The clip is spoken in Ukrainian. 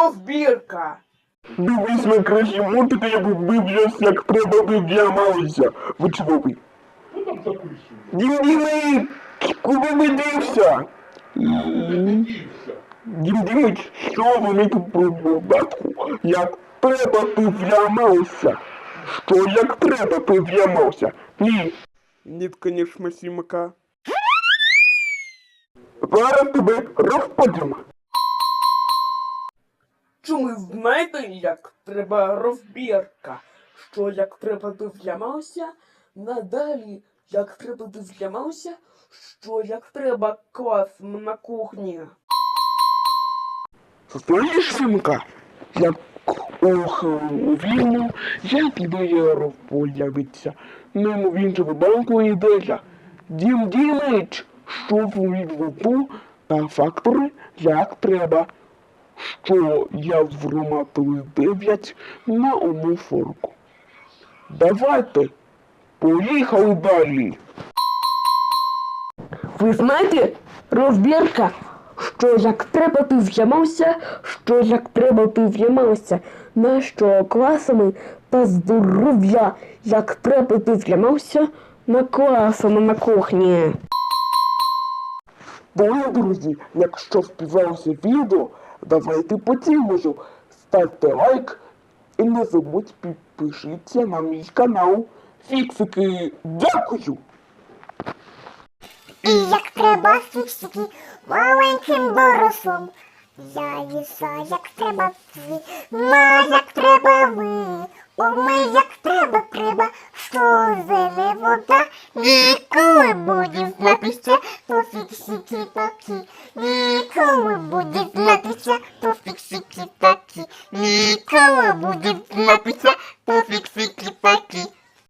розбірка. Дивись на кращі мотики, я би вивчився, як треба вив'ямалися. Ви чого ви? Дім Дімич, куди ви дівся? Дім Дімич, що ви мені тут про батку? Як треба ти в'ямався? Що як треба ти в'ямався? Ні. Ні, конечно, Сімака. Зараз тебе розподімо. Ви знаєте, як треба розбірка? Що як треба ти? Надалі, як треба ти? Що як треба класно на кухні? Знаєш, Сімка, як ох, вільно, як ідея розполявиться. Нему в іншому банку ідея. Дім Дімич, що від вупу та фактори як треба. Що я вроматую 9 на одну форку. Давайте, поїхали далі. Ви знаєте, розбірка, що як треба ти влямався, що як треба ти влямався, на що класами та здоров'я, як треба ти влямався, на класами на кухні. Дорогі друзі, якщо співалося відео, давайте поцілую, ставте лайк і не забудь підпишіться на мій канал. Фіксики, дякую! І як треба фіксики маленьким дорослим. Я їса, як треба ви, ма, як треба ви. У ми, як треба, треба, що зеле вода. Ніколи буде знатися, то фіксики такі. Ніколи Пуфіксики, пуфіксики такі. Мікро буде напиться, пуфіксики.